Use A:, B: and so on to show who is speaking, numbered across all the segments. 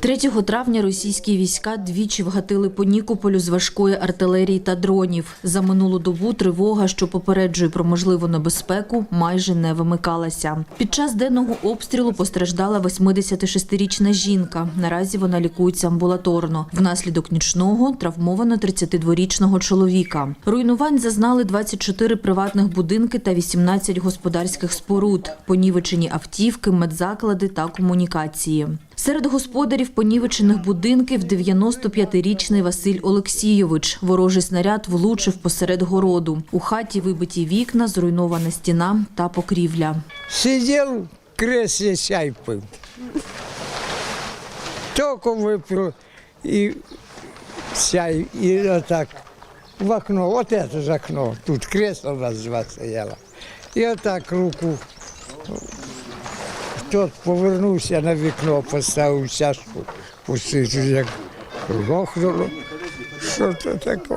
A: 3 травня російські війська двічі вгатили по Нікополю з важкої артилерії та дронів. За минулу добу тривога, що попереджує про можливу небезпеку, майже не вимикалася. Під час денного обстрілу постраждала 86-річна жінка. Наразі вона лікується амбулаторно. Внаслідок нічного травмовано 32-річного чоловіка. Руйнувань зазнали 24 приватних будинки та 18 господарських споруд, понівечені автівки, медзаклади та комунікації. Серед господарів понівечених будинків 95-річний Василь Олексійович. Ворожий снаряд влучив посеред городу. У хаті вибиті вікна, зруйнована стіна та покрівля.
B: Сидел в кресле, чай пил. Только выпил и чай, и вот так в окно, вот это же окно, тут кресло у нас два стояло. І отак руку, тот повернувся на вікно, поставив чашку, пустив, як гохнуло. Що це таке?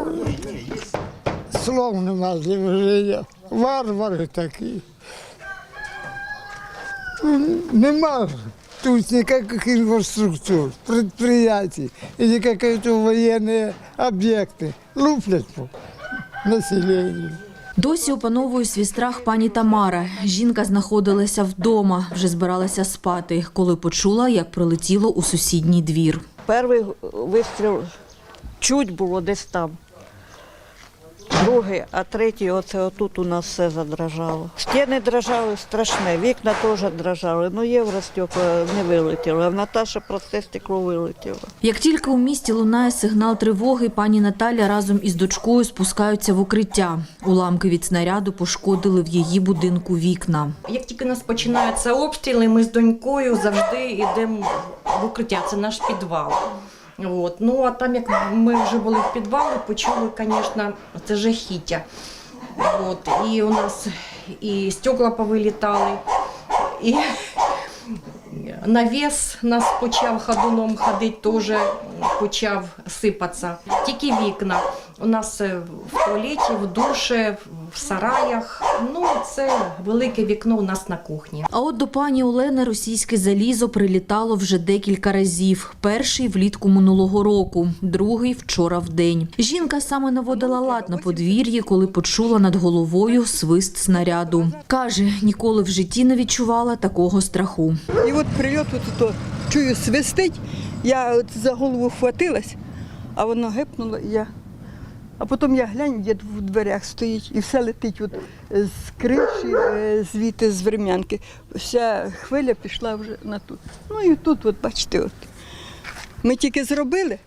B: Слов нема для виження. Варвари такі. Нема тут никаких инфраструктур, предприятий или какие-то военные объекты. Луплять по населению.
A: Досі опановує свій страх пані Тамара. Жінка знаходилася вдома, вже збиралася спати, коли почула, як прилетіло у сусідній двір.
C: Перший вистріл чуть було десь там. Другий, а третій, оце отут у нас все задрожало. Стіни дрожали страшне, вікна теж дрожали. Ну, євростекла не вилетіло, а в Наташі просте стекло вилетіло.
A: Як тільки у місті лунає сигнал тривоги, пані Наталя разом із дочкою спускаються в укриття. Уламки від снаряду пошкодили в її будинку вікна.
D: Як тільки нас починаються обстріли, ми з донькою завжди йдемо в укриття. Це наш підвал. От. Ну а там, як ми вже були в підвалі, почули, звісно, це жахіття. От. І у нас і стекла повилітали, і навіс нас почав ходуном ходити, теж почав сипатися. Тільки вікна. У нас е, в туалеті, в душі, в сараях. Ну, це велике вікно у нас на кухні.
A: А от до пані Олени російське залізо прилітало вже декілька разів. Перший влітку минулого року, другий вчора в день. Жінка саме наводила лад на подвір'ї, коли почула над головою свист снаряду. Каже, ніколи в житті не відчувала такого страху.
E: І от прильот от то чую свистить, я от за голову хватилась, а воно гепнуло, і я. А потім я глянь, дід в дверях стоїть і все летить от з криші, е, звідти з врем'янки. Вся хвиля пішла вже на тут. Ну і тут, от бачите, от. Ми тільки зробили,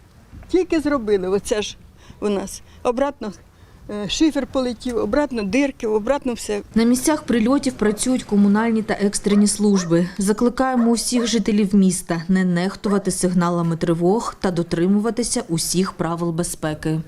E: тільки зробили, оце ж у нас. Обратно е, шифер полетів, обратно дирки, обратно все.
A: На місцях прильотів працюють комунальні та екстрені служби. Закликаємо усіх жителів міста не нехтувати сигналами тривог та дотримуватися усіх правил безпеки.